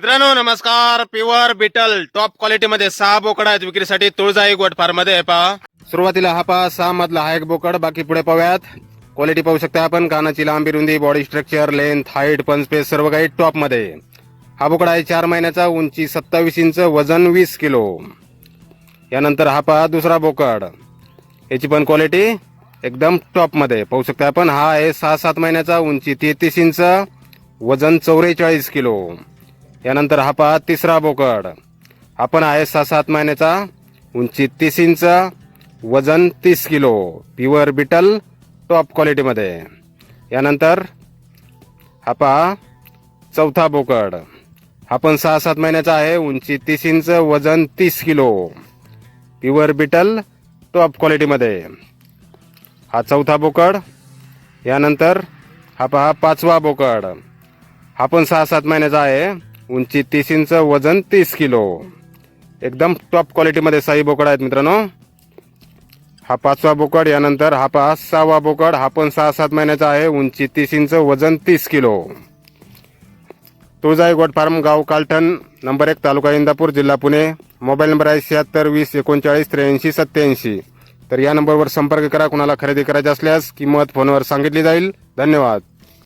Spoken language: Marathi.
मित्रांनो नमस्कार. प्युअर बिटल टॉप क्वालिटीमध्ये सहा बोकड आहेत विक्रीसाठी तुळजाई गोट फार्ममध्ये. आहे पहा. सुरुवातीला हा पहा सहा मधला हा एक बोकड बाकी पुढे पाहूयात. क्वालिटी पाहू शकता आपण कानाची लांबी रुंदी बॉडी स्ट्रक्चर लेंथ हाईट पंचपेस सर्व काही टॉपमध्ये. हा बोकड आहे चार महिन्याचा उंची सत्तावीस इंच वजन वीस किलो. यानंतर हा पहा दुसरा बोकड. याची पण क्वालिटी एकदम टॉपमध्ये. पाहू शकता आपण हा आहे सहा सात महिन्याचा उंची तेहतीस इंच वजन चौवेचाळीस किलो. यानंतर हा पहा तिसरा बोकड. हा पण आहे सहा सात महिन्याचा उंची तीस इंच वजन तीस किलो. प्युअर बिटल टॉप क्वालिटीमध्ये यानंतर हा पहा चौथा बोकड. हा पण सहा सात महिन्याचा आहे उंची तीस इंच वजन तीस किलो. प्युअर बिटल टॉप क्वालिटीमध्ये हा चौथा बोकड. यानंतर हा पहा पाचवा बोकड. हा पण सहा सात महिन्याचा आहे उंची तीस इंच वजन तीस किलो. एकदम टॉप क्वालिटीमध्ये साई बोकड आहेत मित्रांनो. हा पाचवा बोकड यानंतर हा पहा सहावा बोकड हा पण सहा सात महिन्याचा आहे उंची तीस इंच वजन तीस किलो. तुळजाई गोट फार्म गाव कालठण नंबर एक तालुका इंदापूर जिल्हा पुणे. मोबाईल नंबर आहे शहात्तर वीस एकोणचाळीस त्र्याऐंशी सत्याऐंशी तर या नंबरवर संपर्क करा कुणाला खरेदी करायची असल्यास किंमत फोनवर सांगितली जाईल. धन्यवाद.